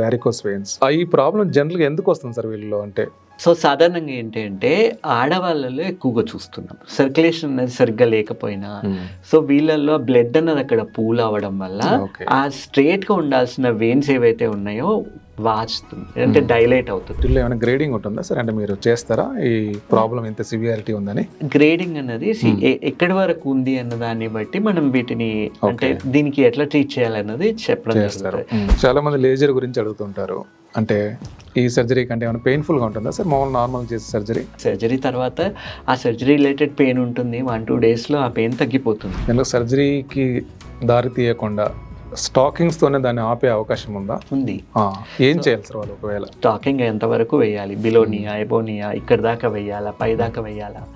Varicose veins ఈ problem జనరల్గా ఎందుకు వస్తుంది సార్ వీళ్ళలో అంటే? సో సాధారణంగా ఏంటి అంటే ఆడవాళ్ళలో ఎక్కువగా చూస్తున్నాం. సర్క్యులేషన్ అనేది సరిగ్గా లేకపోయినా సో వీళ్ళల్లో బ్లడ్ అన్నది అక్కడ పూల్ అవ్వడం వల్ల ఆ స్ట్రేట్గా ఉండాల్సిన వెయిన్స్ ఏవైతే ఉన్నాయో వాచుతుంది అంటే. డైలైట్ అవుతుంది. ఏమైనా గ్రేడింగ్ ఉంటుందా సార్? అంటే మీరు చేస్తారా? ఈ ప్రాబ్లం ఎంత సివియారిటీ ఉందని? గ్రేడింగ్ అన్నది ఎక్కడి వరకు ఉంది అన్న దాన్ని బట్టి మనం వీటిని అంటే. దీనికి ఎట్లా ట్రీట్ చేయాలన్నది చెప్పడం చేస్తారు. చాలా మంది లేజర్ గురించి అడుగుతుంటారు. అంటే ఈ సర్జరీ కంటే ఏమైనా పెయిన్ఫుల్గా ఉంటుందా సార్? మామూలు నార్మల్ చేసే సర్జరీ? సర్జరీ తర్వాత ఆ సర్జరీ రిలేటెడ్ పెయిన్ ఉంటుంది. వన్ టూ డేస్లో ఆ పెయిన్ తగ్గిపోతుంది. ఎందుకు? సర్జరీకి దారి తీయకుండా స్టాకింగ్స్ తోనే దాన్ని ఆపే అవకాశం ఉందా? ఉంది. ఆ, ఏం చేయాలి సార్ వాళ్ళు ఒకవేళ? స్టాకింగ్ ఎంత వరకు వేయాలి. బిలోనియా ఎబోనియా ఇక్కడ దాకా వేయాలా పై దాకా వేయాలా?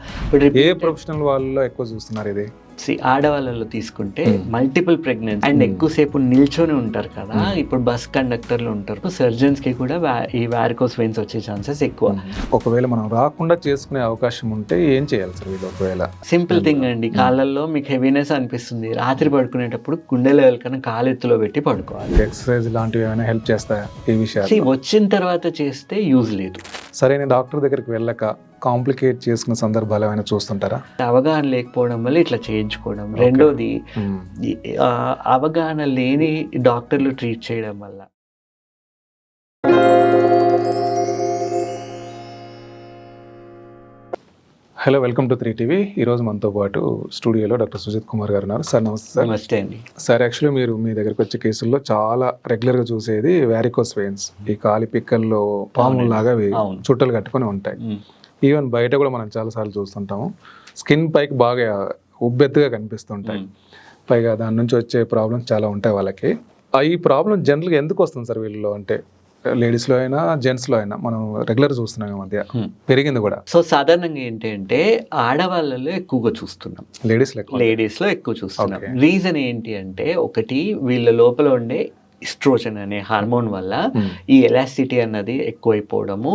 ఏ ప్రొఫెషనల్ వాళ్ళలో ఎక్కువ చూస్తున్నారు ఇది? See, ఆడవాళ్ళలో తీసుకుంటే Hmm. Multiple pregnancy and Hmm. ఎక్కువసేపు నిల్చొని ఉంటారు కదా. Hmm. ఇప్పుడు బస్ కండక్టర్లు ఉంటారు. సర్జన్స్కి కూడా ఈ వారికోస్ వెయిన్స్ వచ్చే ఛాన్సెస్ ఎక్కువ. ఒకవేళ మనం రాకుండా చేసుకునే అవకాశం ఉంటే ఏం చేయాలి సార్ వీళ్ళు ఒకవేళ? సింపుల్ థింగ్ అండి. కాళ్ళల్లో మీకు హెవీనెస్ అనిపిస్తుంది. రాత్రి పడుకునేటప్పుడు గుండె లెవెల్ కన్నా కాలు ఎత్తులో పెట్టి పడుకోవాలి. ఎక్సర్సైజ్ లాంటివి ఏమైనా హెల్ప్ చేస్తాయా ఈ విషయాలు వచ్చిన తర్వాత చేస్తే యూజ్ లేదు. సరైన డాక్టర్ దగ్గరికి వెళ్ళక కాంప్లికేట్ చేసుకున్న సందర్భాలు ఏమైనా చూస్తుంటారా? అవగాహన లేకపోవడం వల్ల ఇట్లా చేయించుకోవడం. రెండోది అవగాహన లేని డాక్టర్లు ట్రీట్ చేయడం వల్ల. Hello welcome to three TV. ఈరోజు మనతో పాటు స్టూడియోలో డాక్టర్ సుజిత్ కుమార్ గారు ఉన్నారు. సార్ నమస్తే సార్. నమస్తే అండి. సార్ యాక్చువల్లీ మీరు మీ దగ్గరకు వచ్చే కేసుల్లో చాలా రెగ్యులర్గా చూసేది వ్యారికోస్ వెయిన్స్ ఈ కాలి పిక్కల్లో పాముల్లాగా. చుట్టలు కట్టుకొని ఉంటాయి. ఈవెన్ బయట కూడా మనం చాలాసార్లు చూస్తుంటాము. స్కిన్ పైకి బాగా ఉబ్బెత్తుగా కనిపిస్తుంటాయి. పైగా దాని నుంచి వచ్చే ప్రాబ్లమ్స్ చాలా ఉంటాయి వాళ్ళకి. ఆ ఈ ప్రాబ్లం జనరల్గా ఎందుకు వస్తుంది సార్ వీళ్ళలో అంటే లేడీస్లో అయినా జెంట్స్లో అయినా మనం రెగ్యులర్ చూస్తున్నాం ఈ మధ్య. పెరిగింది కూడా సో సాధారణంగా ఏంటి అంటే ఆడవాళ్ళలో ఎక్కువగా చూస్తున్నాం లేడీస్ లెక్క లేడీస్లో ఎక్కువ చూస్తున్నాం. రీజన్ ఏంటి అంటే ఒకటి వీళ్ళ లోపల ఉండే ఇస్ట్రోజన్ అనే హార్మోన్ వల్ల. ఈ ఎలాసిటీ అన్నది ఎక్కువైపోవడము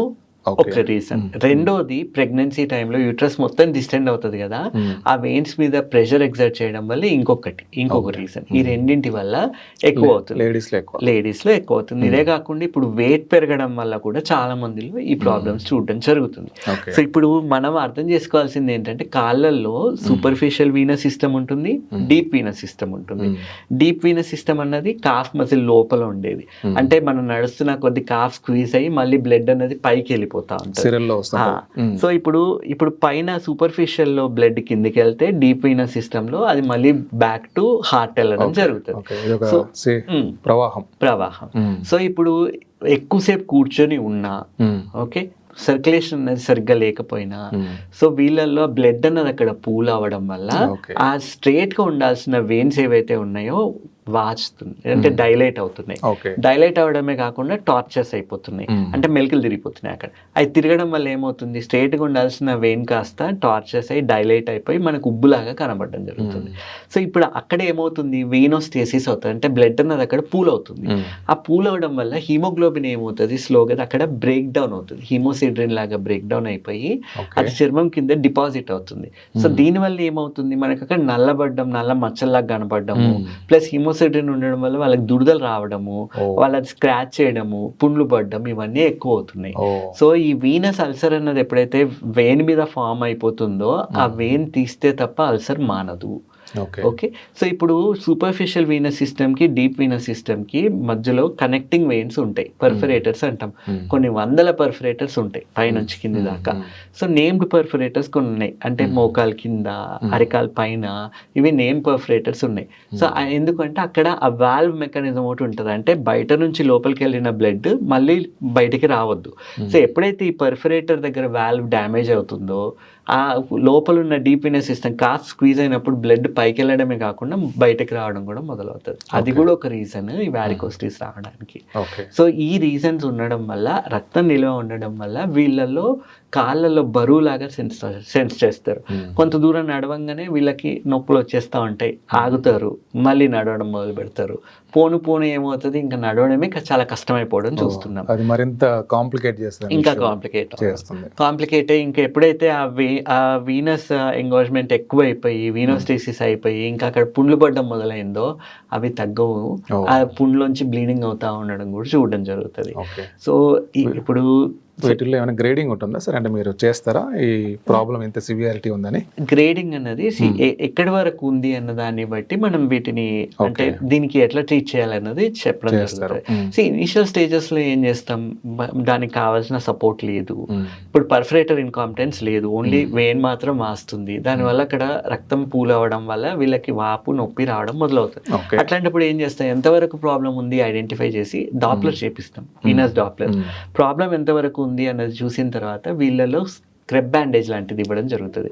ఒక రీజన్. రెండోది ప్రెగ్నెన్సీ టైంలో యూట్రస్ మొత్తం డిస్టెండ్ అవుతుంది కదా ఆ వెయిన్స్ మీద ప్రెషర్ ఎగ్జర్ట్ చేయడం వల్ల ఇంకొకటి ఇంకొక. రీజన్. ఈ. రెండింటి వల్ల ఎక్కువ అవుతుంది. లేడీస్లో ఎక్కువ. లేడీస్లో ఎక్కువ అవుతుంది. ఇదే కాకుండా ఇప్పుడు వెయిట్ పెరగడం వల్ల కూడా చాలా మందిలో ఈ ప్రాబ్లమ్స్ చూడడం జరుగుతుంది. సో ఇప్పుడు మనం అర్థం చేసుకోవాల్సింది ఏంటంటే కాళ్ళల్లో సూపర్ఫిషియల్ వీనస్ సిస్టమ్ ఉంటుంది. డీప్ వీనస్ సిస్టమ్ ఉంటుంది. డీప్ వీనస్ సిస్టమ్ అన్నది కాఫ్ మసిల్ లోపల ఉండేది. అంటే మనం నడుస్తున్న కొద్ది కాఫ్ స్క్వీజ్ అయ్యి మళ్ళీ బ్లడ్ అనేది పైకి వెళ్ళిపోతా ఉంటుంది సో ఇప్పుడు ఇప్పుడు పైన సూపర్ఫిషియల్లో బ్లడ్ కిందికి వెళ్తే డీప్ వీనస్ సిస్టమ్లో అది మళ్ళీ బ్యాక్ టు హార్ట్ వెళ్ళడం జరుగుతుంది. సే- ప్రవాహం. ప్రవాహం. సో ఇప్పుడు ఎక్కువసేపు కూర్చొని ఉన్నా. ఓకే సర్క్యులేషన్ అనేది సరిగ్గా లేకపోయినా. సో వీళ్ళల్లో బ్లడ్ అన్నది అక్కడ పూల్ అవ్వడం వల్ల ఆ స్ట్రేట్గా ఉండాల్సిన వెయిన్స్ ఏవైతే ఉన్నాయో వాచుతుంది. అంటే. డైలైట్ అవుతున్నాయి. డైలైట్ అవడమే కాకుండా టార్చర్స్ అయిపోతున్నాయి. అంటే మెలికలు తిరిగిపోతున్నాయి అక్కడ. అవి తిరగడం వల్ల ఏమవుతుంది? స్ట్రేట్గా ఉండాల్సిన వెయిన్ కాస్త టార్చర్స్ అయ్యి డైలైట్ అయిపోయి మనకు ఉబ్బులాగా కనబడడం జరుగుతుంది. సో ఇప్పుడు అక్కడ ఏమవుతుంది? వెయినోస్టేసిస్ అవుతుంది. అంటే బ్లడ్ అన్నది అక్కడ పూల్ అవుతుంది. ఆ పూల్ అవడం వల్ల హీమోగ్లోబిన్ ఏమవుతుంది? స్లోగా అక్కడ బ్రేక్ డౌన్ అవుతుంది. హీమోసిడ్రిన్ లాగా బ్రేక్ డౌన్ అయిపోయి అది చర్మం కింద డిపాజిట్ అవుతుంది. So Hmm. దీని వల్ల ఏమవుతుంది? మనకి అక్కడ నల్లబడ్డం నల్ల మచ్చల్లాగా కనబడము ఉమ్. ప్లస్ హిమోసిడ్రిన్ ఉండడం వల్ల వాళ్ళకి దురదలు రావడము ఓ. వాళ్ళది స్క్రాచ్ చేయడము పుండ్లు పడడం ఇవన్నీ ఎక్కువ అవుతున్నాయి. సో ఈ వీనస్ అల్సర్ అన్నది ఎప్పుడైతే వెయిన్ మీద ఫామ్ అయిపోతుందో ఆ. వెయిన్ తీస్తే తప్ప అల్సర్ మానదు ఓకే ఓకే సో ఇప్పుడు సూపర్ఫిషియల్ వీనస్ సిస్టమ్కి డీప్ వీనస్ సిస్టమ్కి మధ్యలో కనెక్టింగ్ వెయిన్స్ ఉంటాయి పర్ఫరేటర్స్ అంటాం ఉమ్. కొన్ని వందల పర్ఫరేటర్స్ ఉంటాయి పైనుంచి కింది దాకా. సో నేమ్డ్ పర్ఫరేటర్స్ కొన్ని ఉన్నాయి అంటే Hmm. మోకాల్ కింద Hmm. అరికాల్ పైన ఇవి నేమ్ పర్ఫరేటర్స్ ఉన్నాయి సో Hmm. ఎందుకంటే అక్కడ ఆ వాల్వ్ మెకానిజం ఒకటి ఉంటుంది అంటే బయట నుంచి లోపలికి వెళ్ళిన బ్లడ్ మళ్ళీ బయటికి రావద్దు. సో ఎప్పుడైతే ఈ పర్ఫరేటర్ దగ్గర వాల్వ్ డ్యామేజ్ అవుతుందో ఆ లోపల ఉన్న deep inner system cast squeeze అయినప్పుడు బ్లడ్ పైకి వెళ్ళడమే కాకుండా బయటకు రావడం కూడా మొదలవుతుంది. అది. కూడా ఒక రీజన్ ఈ వ్యారికోస్టిస్ రావడానికి. సో ఈ రీజన్స్ ఉండడం వల్ల రక్తం నిల్వ ఉండడం వల్ల వీళ్ళల్లో కాళ్ళల్లో బరువులాగా సెన్స్ సెన్స్ చేస్తారు. ఉమ్. కొంత దూరం నడవంగానే వీళ్ళకి నొప్పులు వచ్చేస్తూ ఉంటాయి. ఆగుతారు. మళ్ళీ నడవడం మొదలు పెడతారు. పోను పోను ఏమవుతుంది? ఇంకా నడవడమే చాలా కష్టమైపోవడం చూస్తున్నాం. అది మరింత కాంప్లికేట్ చేస్తుంది ఇంకా కాంప్లికేట్ చేస్తుంది. కాంప్లికేట్ ఇంకా ఎప్పుడైతే ఆ వే ఆ వీనస్ ఎంగేజ్మెంట్ ఎక్కువ అయిపోయి వీనోస్టేసిస్ అయిపోయి ఇంకా అక్కడ పుండ్లు పడడం మొదలైందో అవి తగ్గవు. ఆ పుండ్లోంచి బ్లీడింగ్ అవుతా ఉండడం కూడా చూడడం జరుగుతుంది. సో ఇప్పుడు వీటిల్లో ఏమైనా గ్రేడింగ్ ఉంటుందా? సార్ అంటే మీరు చేస్తారా? ఈ ప్రాబ్లం ఎంత సివియారిటీ ఉందని? గ్రేడింగ్ అన్నది ఎ- ఎక్కడి వరకు ఉంది అన్న దాన్ని బట్టి మనం వీటిని అంటే దీనికి ఎట్లా ట్రీట్ చేయాలన్నది చెప్పడం జరుగుతుంది. సో ఇనిషియల్ స్టేజెస్లో ఏం చేస్తాం? దానికి కావాల్సిన సపోర్ట్ లేదు. మ్మ్. ఇప్పుడు పర్ఫరేటర్ ఇన్కాంపిటెన్స్ లేదు. ఓన్లీ వెయిన్ మాత్రం వాస్తుంది. దానివల్ల అక్కడ రక్తం పూల్ అవ్వడం వల్ల వీళ్ళకి వాపు నొప్పి రావడం మొదలవుతుంది. అట్లాంటప్పుడు ఏం చేస్తాం? ఎంతవరకు ప్రాబ్లం ఉంది? ఐడెంటిఫై చేసి డాప్లర్ చేపిస్తాం. Venus Doppler. ప్రాబ్లం ఎంతవరకు ఉంది అన్నది చూసిన తర్వాత వీళ్ళలో స్క్రెబ్ బ్యాండేజ్ లాంటిది ఇవ్వడం జరుగుతుంది.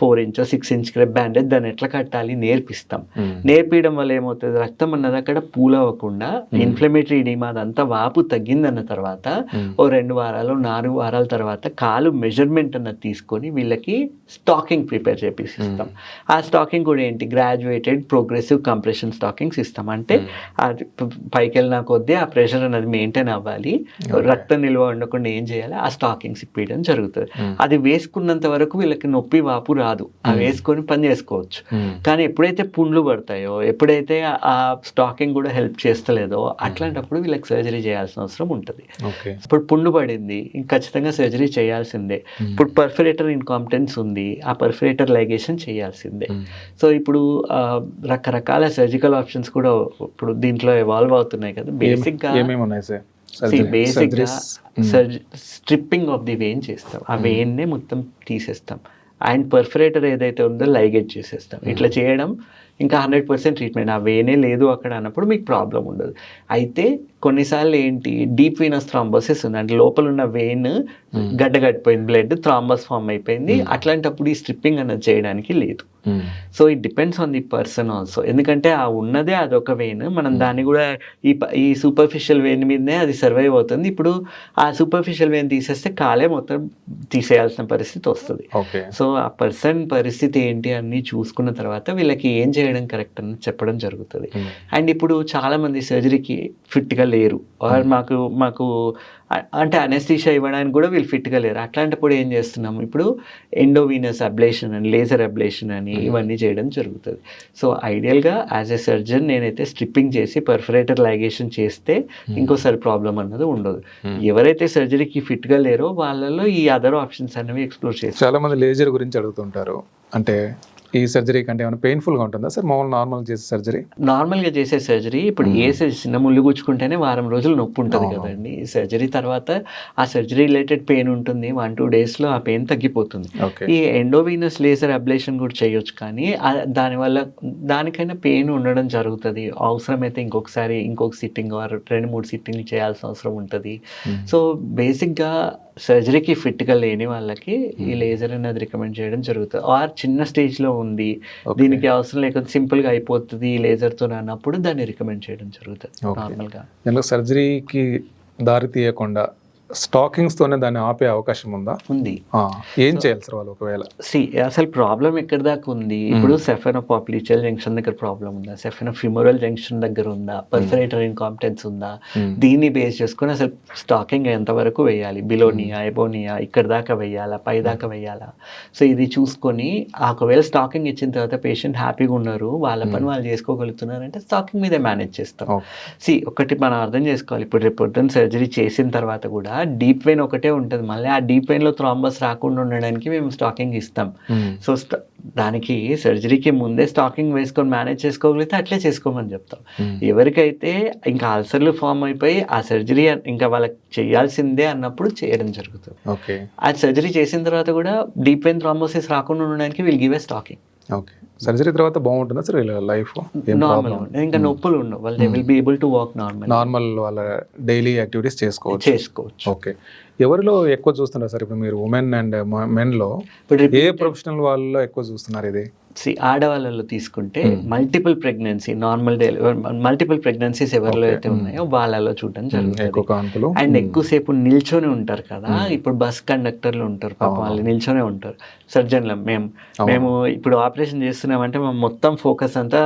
Four inch six inch crepe bandage దాన్ని ఎట్లా కట్టాలి? నేర్పిస్తాం. నేర్పించడం వల్ల ఏమవుతుంది? రక్తం అన్నది అక్కడ పూల్ అవ్వకుండా ఇన్ఫ్లమేటరీ ఎడిమా అదంతా వాపు తగ్గిందన్న తర్వాత. ఓ రెండు వారాలు నాలుగు వారాల తర్వాత కాలు మెజర్మెంట్ అన్నది తీసుకొని వీళ్ళకి స్టాకింగ్ ప్రిపేర్ చేపిసి ఇస్తాం ఆ స్టాకింగ్ కూడా ఏంటి? గ్రాడ్యుయేటెడ్ ప్రోగ్రెసివ్ కంప్రెషన్ స్టాకింగ్స్ ఇస్తాం. అంటే అది పైకి వెళ్ళిన కొద్దీ ఆ ప్రెషర్ అనేది మెయింటైన్ అవ్వాలి. రక్తం నిల్వ ఉండకుండా ఏం చేయాలి? ఆ స్టాకింగ్స్ ఇప్పించడం జరుగుతుంది. అది వేసుకున్నంత వరకు వీళ్ళకి నొప్పి వాపు రాదు. అవి వేసుకొని పని చేసుకోవచ్చు. కానీ ఎప్పుడైతే పుండ్లు పడతాయో ఎప్పుడైతే ఆ స్టాకింగ్ కూడా హెల్ప్ చేస్తలేదో అట్లాంటప్పుడు వీళ్ళకి సర్జరీ చేయాల్సిన అవసరం ఉంటుంది. ఇప్పుడు పుండు పడింది ఇంక ఖచ్చితంగా సర్జరీ చేయాల్సిందే. ఇప్పుడు పర్ఫరేటర్ ఇన్కాంపిటెన్స్ ఉంది ఆ పర్ఫరేటర్ లైగేషన్ చేయాల్సిందే. సో ఇప్పుడు ఆ, రకరకాల సర్జికల్ ఆప్షన్స్ కూడా ఇప్పుడు దీంట్లో ఎవాల్వ్ అవుతున్నాయి కదా. బేసిక్గా ఏమేమి ఉన్నాయి సార్? బేసిక్గా surgeries stripping of the vein చేస్తాం. ఆ వెయిన్ నే మొత్తం తీసేస్తాం. అండ్ పర్ఫరేటర్ ఏదైతే ఉందో లైగేట్ చేసేస్తాం. ఇట్లా చేయడం ఇంకా హండ్రెడ్ పర్సెంట్ ట్రీట్మెంట్. ఆ వేనే లేదు అక్కడ అన్నప్పుడు మీకు ప్రాబ్లం ఉండదు. అయితే కొన్నిసార్లు ఏంటి డీప్ వీనస్ థ్రాంబోసిస్ ఉంది. అంటే లోపల ఉన్న వెయిన్ గడ్డ కట్టిపోయింది బ్లడ్ థ్రాంబస్ ఫామ్ అయిపోయింది. అట్లాంటప్పుడు ఈ స్ట్రిప్పింగ్ అన్నది చేయడానికి లేదు. So it depends on the person also. ఎందుకంటే ఆ ఉన్నదే అదొక వెయిన్ మనం దాన్ని కూడా ఈ ఈ సూపర్ఫిషియల్ వెయిన్ మీదనే అది సర్వైవ్ అవుతుంది. ఇప్పుడు ఆ సూపర్ఫిషియల్ వెయిన్ తీసేస్తే కాలే మొత్తం తీసేయాల్సిన పరిస్థితి వస్తుంది. సో ఆ పర్సన్ పరిస్థితి ఏంటి అన్ని చూసుకున్న తర్వాత వీళ్ళకి ఏం చేయడం కరెక్ట్ అని చెప్పడం జరుగుతుంది. అండ్ ఇప్పుడు చాలా మంది సర్జరీకి ఫిట్గా లేరు. ఆర్ మాకు మాకు అ- అంటే అనెస్థీషియా ఇవ్వడానికి కూడా వీళ్ళు ఫిట్గా లేరు. అట్లాంటప్పుడు ఏం చేస్తున్నాం? ఇప్పుడు ఎండోవీనస్ అబ్లేషన్ అని లేజర్ అబ్లేషన్ అని ఇవన్నీ చేయడం జరుగుతుంది. సో ఐడియల్గా యాజ్ ఎ సర్జన్ నేనైతే స్ట్రిప్పింగ్ చేసి పర్ఫరేటర్ లైగేషన్ చేస్తే ఇంకోసారి ప్రాబ్లం అన్నది ఉండదు. ఎవరైతే సర్జరీకి ఫిట్గా లేరో వాళ్ళలో ఈ అదర్ ఆప్షన్స్ అనేవి ఎక్స్ప్లోర్ చేస్తారు. చాలా మంది లేజర్ గురించి అడుగుతుంటారు. అంటే ఈ సర్జరీ కంటే ఏమైనా పెయిన్ఫుల్గా ఉంటుందా? సార్ మామూలు నార్మల్ చేసే సర్జరీ? నార్మల్గా చేసే సర్జరీ ఇప్పుడు ఏ సర్జరీ చిన్న ముళ్ళు గుచ్చుకుంటేనే వారం రోజులు నొప్పి ఉంటుంది కదండి. ఈ సర్జరీ తర్వాత ఆ సర్జరీ రిలేటెడ్ పెయిన్ ఉంటుంది వన్ టూ డేస్లో ఆ పెయిన్ తగ్గిపోతుంది. ఓకే ఈ ఎండోవీనస్ లేజర్ అబ్లేషన్ కూడా చేయొచ్చు కానీ దానివల్ల దానికైనా పెయిన్ ఉండడం జరుగుతుంది. అవసరమైతే ఇంకొకసారి ఇంకొక సిట్టింగ్ రెండు మూడు సిట్టింగ్లు చేయాల్సిన అవసరం ఉంటుంది. సో బేసిక్గా సర్జరీకి ఫిట్గా లేని వాళ్ళకి ఈ లేజర్ అనేది రికమెండ్ చేయడం జరుగుతుంది. ఆర్ చిన్న స్టేజ్లో ఉంది. దీనికి అవసరం లేకపోతే సింపుల్గా అయిపోతుంది ఈ లేజర్తో అన్నప్పుడు దాన్ని రికమెండ్ చేయడం జరుగుతుంది. నార్మల్గా. సర్జరీకి దారి తీయకుండా స్టాకింగ్స్ తోనే దాన్ని ఆపే అవకాశం ఉందా? ఉంది. ఏం చేయాలి సార్ వాళ్ళు ఒకవేళ? సి అసలు ప్రాబ్లం ఎక్కడి దాకా ఉంది? ఇప్పుడు సెఫెనో పాపులిచల్ జంక్షన్ దగ్గర ప్రాబ్లం ఉందా? సెఫెనో ఫిమోరల్ జంక్షన్ దగ్గర ఉందా? పర్ఫరేటర్ ఇన్కాంపిటెన్స్ ఉందా? Hmm. దీన్ని బేస్ చేసుకొని అసలు స్టాకింగ్ ఎంతవరకు వేయాలి? బిలోనియా ఎబోనియా ఇక్కడ దాకా వేయాలా? పై దాకా వేయాలా? సో ఇది చూసుకొని ఒకవేళ స్టాకింగ్ ఇచ్చిన తర్వాత పేషెంట్ హ్యాపీగా ఉన్నారు వాళ్ళ పని వాళ్ళు చేసుకోగలుగుతున్నారంటే స్టాకింగ్ మీదే మేనేజ్ చేస్తాం. సి ఒకటి మనం అర్థం చేసుకోవాలి. ఇప్పుడు రేపు సర్జరీ చేసిన తర్వాత కూడా డీప్ వెయిన్ ఒకటే ఉంటుంది. మళ్ళీ ఆ డీప్ వెయిన్లో థ్రాంబస్ రాకుండా ఉండడానికి మేము స్టాకింగ్ ఇస్తాం. సో దానికి సర్జరీకి ముందే స్టాకింగ్ వేసుకొని మేనేజ్ చేసుకోగలిగితే అట్లే చేసుకోమని చెప్తాం. ఎవరికైతే ఇంకా అల్సర్లు ఫామ్ అయిపోయి ఆ సర్జరీ ఇంకా వాళ్ళకి చేయాల్సిందే అన్నప్పుడు చేయడం జరుగుతుంది. ఓకే. ఆ సర్జరీ చేసిన తర్వాత కూడా డీప్ వెయిన్ థ్రాంబోసిస్ రాకుండా ఉండడానికి వీళ్ళు give a stocking. Okay. Surgery తర్వాత బాగుంటుందా సార్? వీళ్ళ లైఫ్ నార్మల్ ఇంకా నొప్పులు ఉండవు. వాళ్ళు they will be able to walk normal normal వాళ్ళ డైలీ యాక్టివిటీస్ చేసుకోవచ్చు. చేసుకోవచ్చు. ఓకే. ఎవరిలో ఎక్కువ చూస్తున్నారు సార్? ఇప్పుడు మీరు ఉమెన్ అండ్ మెన్లో ఇప్పుడు ఏ ప్రొఫెషనల్ వాళ్ళలో ఎక్కువ చూస్తున్నారు ఇది? సి ఆడవాళ్ళలో తీసుకుంటే multiple pregnancy normal delivery multiple pregnancies ఎవరిలో అయితే ఉన్నాయో వాళ్ళలో చూడడం ఎక్కువ జరుగుతుంది అండ్ ఎక్కువసేపు నిల్చొని ఉంటారు కదా ఇప్పుడు బస్ కండక్టర్లు ఉంటారు పాపం వాళ్ళు నిల్చొనే ఉంటారు. సర్జన్లు మేము మేము ఇప్పుడు ఆపరేషన్ చేస్తున్నామంటే మేము మొత్తం ఫోకస్ అంతా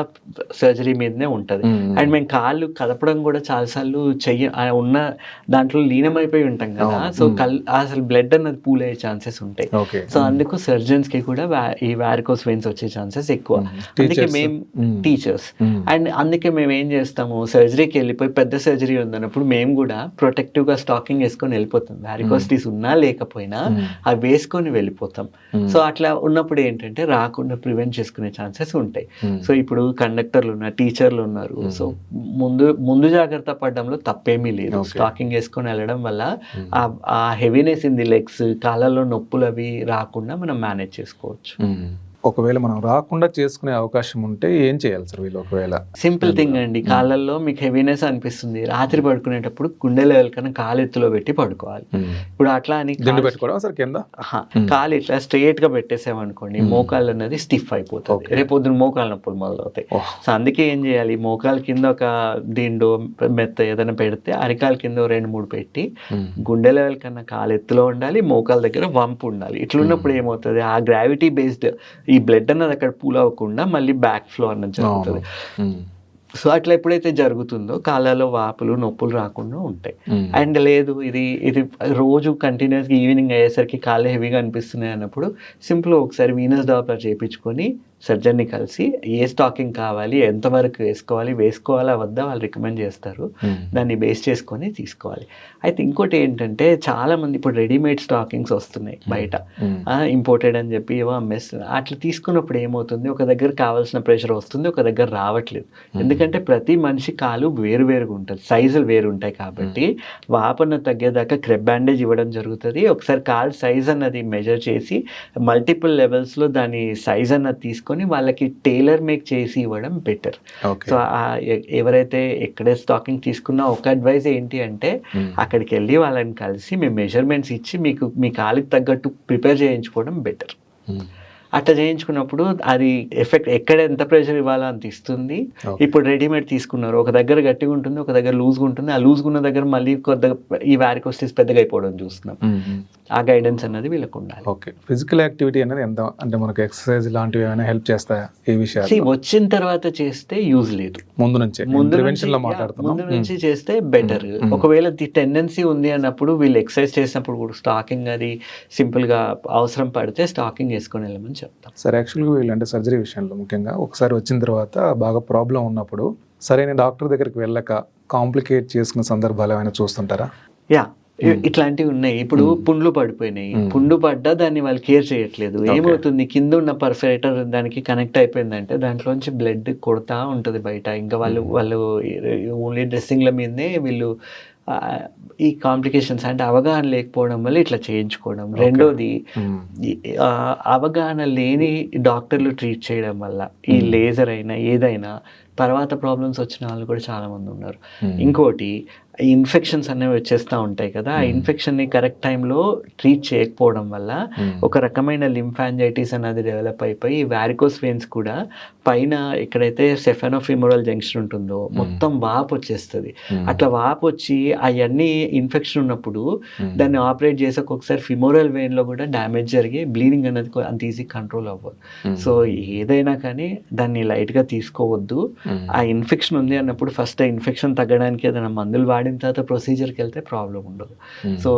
సర్జరీ మీదనే ఉంటుంది. అండ్ మేము కాళ్ళు కదపడం కూడా చాలాసార్లు చెయ్య ఉన్న దాంట్లో లీనమైపోయి ఉంటాం కదా సో కల్ అసలు బ్లడ్ అన్నది పూల్ అయ్యే ఛాన్సెస్ ఉంటాయి. సో అందుకు సర్జన్స్కి కూడా ఈ వారికోస్ వెయిన్స్ వచ్చే ఛాన్సెస్ ఎక్కువ అందుకే Teachers. మేము. Teachers Mm. అండ్ అందుకే మేము ఏం చేస్తాము సర్జరీకి వెళ్ళిపోయి పెద్ద సర్జరీ ఉందన్నప్పుడు మేము కూడా ప్రొటెక్టివ్గా స్టాకింగ్ వేసుకొని వెళ్ళిపోతాం వారికోసిటీస్ ఉన్నా లేకపోయినా. అవి వేసుకొని వెళ్ళిపోతాం. సో అట్లా ఉన్నప్పుడు ఏంటంటే రాకుండా ప్రివెంట్ చేసుకునే ఛాన్సెస్ ఉంటాయి. సో ఇప్పుడు కండక్టర్లు ఉన్నారు టీచర్లు ఉన్నారు సో ముందు ముందు జాగ్రత్త పడడంలో తప్పేమీ లేదు. స్టాకింగ్ వేసుకొని వెళ్ళడం వల్ల. ఆ- హెవీనెస్ ఇన్ ది లెగ్స్ కాళ్ళల్లో నొప్పులు అవి రాకుండా మనం మేనేజ్ చేసుకోవచ్చు. ఒకవేళ మనం రాకుండా చేసుకునే అవకాశం ఉంటే ఏం చేయాలి సార్ వీళ్ళు ఒకవేళ? సింపుల్ థింగ్ అండి. కాళ్ళల్లో మీకు హెవీనెస్ అనిపిస్తుంది. రాత్రి పడుకునేటప్పుడు గుండె లెవెల్ కన్నా కాలు ఎత్తులో పెట్టి పడుకోవాలి. ఇప్పుడు అట్లా అని దిండు పెట్టుకోవడం సార్ కింద? కాలు ఇట్లా స్ట్రైట్గా పెట్టేసామనుకోండి మోకాళ్ళు అనేది స్టిఫ్ అయిపోతుంది. రేపు పొద్దున మోకాళ్ళ నొప్పులు మొదలవుతాయి. సో అందుకే ఏం చేయాలి? మోకాల కింద ఒక దిండు మెత్త ఏదైనా పెడితే అరికాల కింద రెండు మూడు పెట్టి. గుండె లెవెల్ కన్నా కాలు ఎత్తులో ఉండాలి మోకాల దగ్గర వంపు ఉండాలి. ఇట్లున్నప్పుడు ఏమవుతుంది? ఆ గ్రావిటీ బేస్డ్ ఈ బ్లడ్ అన్నది అక్కడ పూల్ అవ్వకుండా మళ్ళీ బ్యాక్ ఫ్లో అన్నది జరుగుతుంది. సో అట్లా ఎప్పుడైతే జరుగుతుందో కాళ్ళలో వాపులు నొప్పులు రాకుండా ఉంటాయి. అండ్ లేదు ఇది ఇది రోజు కంటిన్యూస్గా ఈవినింగ్ అయ్యేసరికి కాళ్ళు హెవీగా అనిపిస్తున్నాయి అన్నప్పుడు సింపుల్ ఒకసారి వీనస్ డాప్లర్ చేయించుకొని సర్జన్ని కలిసి ఏ స్టాకింగ్ కావాలి ఎంతవరకు వేసుకోవాలి వేసుకోవాలా వద్దా వాళ్ళు రికమెండ్ చేస్తారు. మ్మ్. దాన్ని బేస్ చేసుకొని తీసుకోవాలి. అయితే ఇంకోటి ఏంటంటే చాలా మంది ఇప్పుడు రెడీమేడ్ స్టాకింగ్స్ వస్తున్నాయి బయట. మ్మ్. ఇంపోర్టెడ్ అని చెప్పి ఏవో అమ్మేస్తున్నారు అట్లా తీసుకున్నప్పుడు ఏమవుతుంది? ఒక దగ్గర కావాల్సిన ప్రెషర్ వస్తుంది ఒక దగ్గర రావట్లేదు. ఎందుకంటే ప్రతి మనిషి కాలు వేరు వేరుగా ఉంటుంది. సైజులు వేరు ఉంటాయి కాబట్టి వాపన తగ్గేదాకా క్రెబ్ బ్యాండేజ్ ఇవ్వడం జరుగుతుంది. ఒకసారి కాల్ సైజ్ అన్నది మెజర్ చేసి మల్టిపుల్ లెవెల్స్లో దాని సైజ్ అన్నది తీసుకొని వాళ్ళకి టైలర్ మేక్ చేసి ఇవ్వడం బెటర్ సో ఎవరైతే ఎక్కడే స్టాకింగ్ తీసుకున్నా ఒక అడ్వైస్ ఏంటి అంటే. అక్కడికి వెళ్ళి వాళ్ళని కలిసి మేము మెజర్మెంట్స్ ఇచ్చి మీకు మీ కాలికి తగ్గట్టు ప్రిపేర్ చేయించుకోవడం బెటర్. అట్లా చేయించుకున్నప్పుడు అది ఎఫెక్ట్ ఎక్కడ ఎంత ప్రెషర్ ఇవ్వాలో అంత ఇస్తుంది. ఇప్పుడు రెడీమేడ్ తీసుకున్నారు. ఒక దగ్గర గట్టిగా ఉంటుంది ఒక దగ్గర లూజ్గా ఉంటుంది. ఆ లూజ్గా ఉన్న దగ్గర మళ్ళీ కొద్దిగా ఈ వ్యారికోస్టిస్ పెద్దగా అయిపోవడం చూస్తున్నాం. ఆ గైడెన్స్ అన్నది వీళ్ళకు ఉండాలి. ఓకే. ఫిజికల్ యాక్టివిటీ అనేది ఎంత అంటే మనకు ఎక్సర్సైజ్ లాంటివి ఏమైనా హెల్ప్ చేస్తాయా ఈ విషయాలు? వచ్చిన తర్వాత చేస్తే యూజ్ లేదు. ముందు నుంచే ముందు ముందు నుంచి చేస్తే బెటర్. ఒకవేళ ది టెండెన్సీ ఉంది అన్నప్పుడు వీళ్ళు ఎక్సర్సైజ్ చేసినప్పుడు కూడా స్టాకింగ్ అది సింపుల్గా అవసరం పడితే స్టాకింగ్ వేసుకొని వెళ్ళమని చెప్తాం సరే యాక్చువల్గా వీళ్ళంటే సర్జరీ విషయంలో ముఖ్యంగా ఒకసారి వచ్చిన తర్వాత బాగా ప్రాబ్లం ఉన్నప్పుడు సరైన డాక్టర్ దగ్గరికి వెళ్ళక కాంప్లికేట్ చేసుకున్న సందర్భాలు ఏమైనా చూస్తుంటారా? యా ఇట్లాంటివి ఉన్నాయి. ఇప్పుడు పుండ్లు పడిపోయినాయి. Mm. పుండు పడ్డా దాన్ని వాళ్ళు కేర్ చేయట్లేదు. ఏమవుతుంది? కింద ఉన్న పర్ఫరేటర్ దానికి కనెక్ట్ అయిపోయిందంటే దాంట్లోంచి బ్లడ్ కొడతా ఉంటుంది బయట. ఇంకా వాళ్ళు వాళ్ళు ఓన్లీ డ్రెస్సింగ్ల మీదనే వీళ్ళు ఈ కాంప్లికేషన్స్ అంటే అవగాహన లేకపోవడం వల్ల ఇట్లా చేయించుకోవడం. రెండోది అవగాహన లేని డాక్టర్లు ట్రీట్ చేయడం వల్ల ఈ లేజర్ అయినా ఏదైనా తర్వాత ప్రాబ్లమ్స్ వచ్చిన వాళ్ళు కూడా చాలా మంది ఉన్నారు. ఇంకోటి ఇన్ఫెక్షన్స్ అనేవి వచ్చేస్తూ ఉంటాయి కదా ఆ ఇన్ఫెక్షన్ని కరెక్ట్ టైంలో ట్రీట్ చేయకపోవడం వల్ల. ఒక రకమైన లింఫాంజైటిస్ అనేది డెవలప్ అయిపోయి వారికోస్ వెయిన్స్ కూడా పైన ఎక్కడైతే సెఫెనోఫిమోరల్ జంక్షన్ ఉంటుందో మొత్తం వాపు వచ్చేస్తుంది. అట్లా వాపు వచ్చి అవన్నీ ఇన్ఫెక్షన్ ఉన్నప్పుడు. దాన్ని ఆపరేట్ చేసి ఒక్కొక్కసారి ఫిమోరల్ వెయిన్లో కూడా డ్యామేజ్ జరిగి బ్లీడింగ్ అనేది అంత ఈజీ కంట్రోల్ అవ్వదు. సో ఏదైనా కానీ దాన్ని లైట్గా తీసుకోవద్దు. ఆ ఇన్ఫెక్షన్ ఉంది అన్నప్పుడు ఫస్ట్ ఆ ఇన్ఫెక్షన్ తగ్గడానికి ఏదైనా మందులు వాడిన తర్వాత ప్రొసీజర్కి వెళ్తే ప్రాబ్లం ఉండదు. So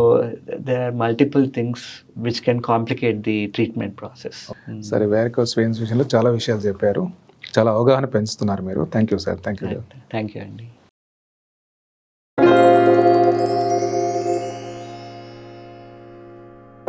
there are multiple things which can complicate the treatment process సరే వేరికోస్ వెయిన్స్ విషయంలో చాలా విషయాలు చెప్పారు. చాలా అవగాహన పెంచుతున్నారు మీరు. Thank you sir thank you thank you అండి.